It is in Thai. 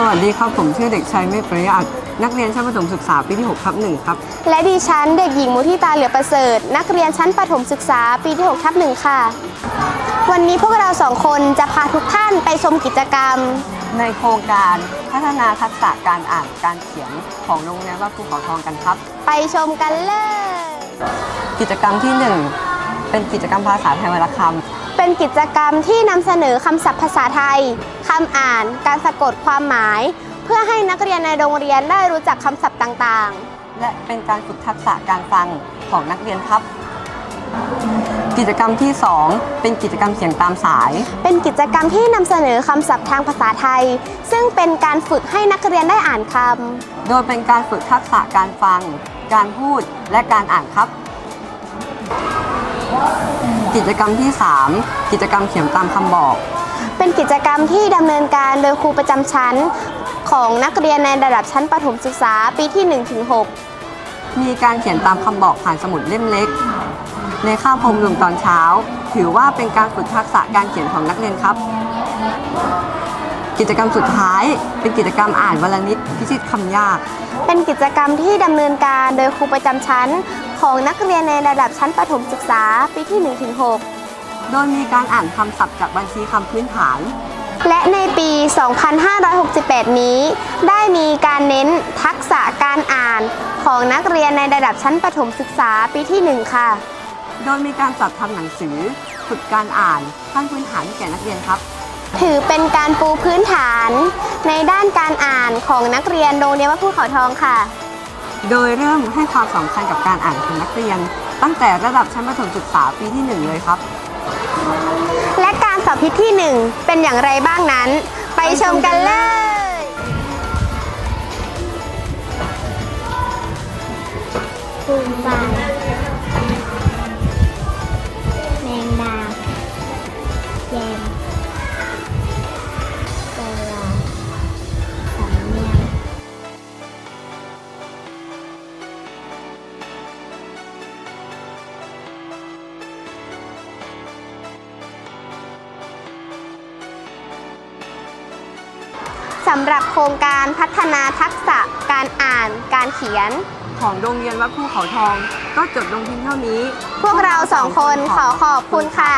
สวัสดีครับ ผมชื่อเด็กชายเมฆประหยัดนักเรียนชั้นประถมศึกษาปีที่ 6 ทับหนึ่งครับ และดิฉันเด็กหญิงมุทิตาเหลือประเสริฐ นักเรียนชั้นประถมศึกษาปีที่ 6 ทับหนึ่งค่ะ วันนี้พวกเราสองคนจะพาทุกท่านไปชมกิจกรรม ในโครงการพัฒนาทักษะการอ่านการเขียนของโรงเรียนวัดภูเขาทองกันครับ ไปชมกันเลย กิจกรรมที่ 1 เป็นกิจกรรมภาษาไทยวรรณคำเป็นกิจกรรมที่นำเสนอคำศัพท์ภาษาไทยคำอ่าน การสะกดความหมาย เพื่อให้นักเรียนในโรงเรียนได้รู้จักคำศัพท์ต่างและเป็นการฝึกทักษะการฟังของนักเรียนครับ กิจกรรมที่ 2 เป็นกิจกรรมเสียงตามสายๆเป็นกิจกรรมที่นำเสนอคำศัพท์ทางภาษาไทย ซึ่งเป็นการฝึกให้นักเรียนได้อ่านคำโดยเป็นการฝึกทักษะการฟัง การพูดและการอ่านครับ กิจกรรมที่ 3 กิจกรรมเขียนตามคำบอก เป็นกิจกรรมที่ดำเนินการโดยครูประจำชั้นของนักเรียนในระดับชั้นประถมศึกษาปีที่1ถึง6มีการเขียนตามคำบอกผ่านสมุดเล่มเล็ก ในข้าวพรมรวมตอนเช้า ถือว่าเป็นการฝึกทักษะการเขียนของนักเรียนครับ กิจกรรมสุดท้าย เป็นกิจกรรมอ่านวลนิดพิชิตคำยาก เป็นกิจกรรมที่ดำเนินการโดยครูประจำชั้น ของนักเรียนในระดับชั้นประถมศึกษาปีที่1ถึง6โดยมีการอ่านคำศัพท์จากบัญชีคำพื้นฐาน และในปี 2568 นี้ ได้มีการเน้นทักษะการอ่านของนักเรียนในระดับชั้นประถมศึกษาปีที่ 1 ค่ะ โดยมีการจัดทำหนังสือ ฝึกการอ่านขั้นพื้นฐานให้แก่นักเรียนครับ ถือเป็นการปูพื้นฐานในด้านการอ่านของนักเรียนโรงเรียนวัดภูเขาทองค่ะ โดยเริ่มให้ความสำคัญกับการอ่านของนักเรียน ตั้งแต่ระดับชั้นประถมศึกษาปีที่หนึ่งเลยครับ และการสอบทิศที่ 1 เป็นอย่างไรบ้างนั้น ไปชมกันเลย ปูนบานแมงดาแยม สำหรับโครงการพัฒนาทักษะการอ่านการเขียน ของโรงเรียนวัดภูเขาทอง ก็จบลงเพียงเท่านี้ พวกเราสองคนขอขอบคุณค่ะ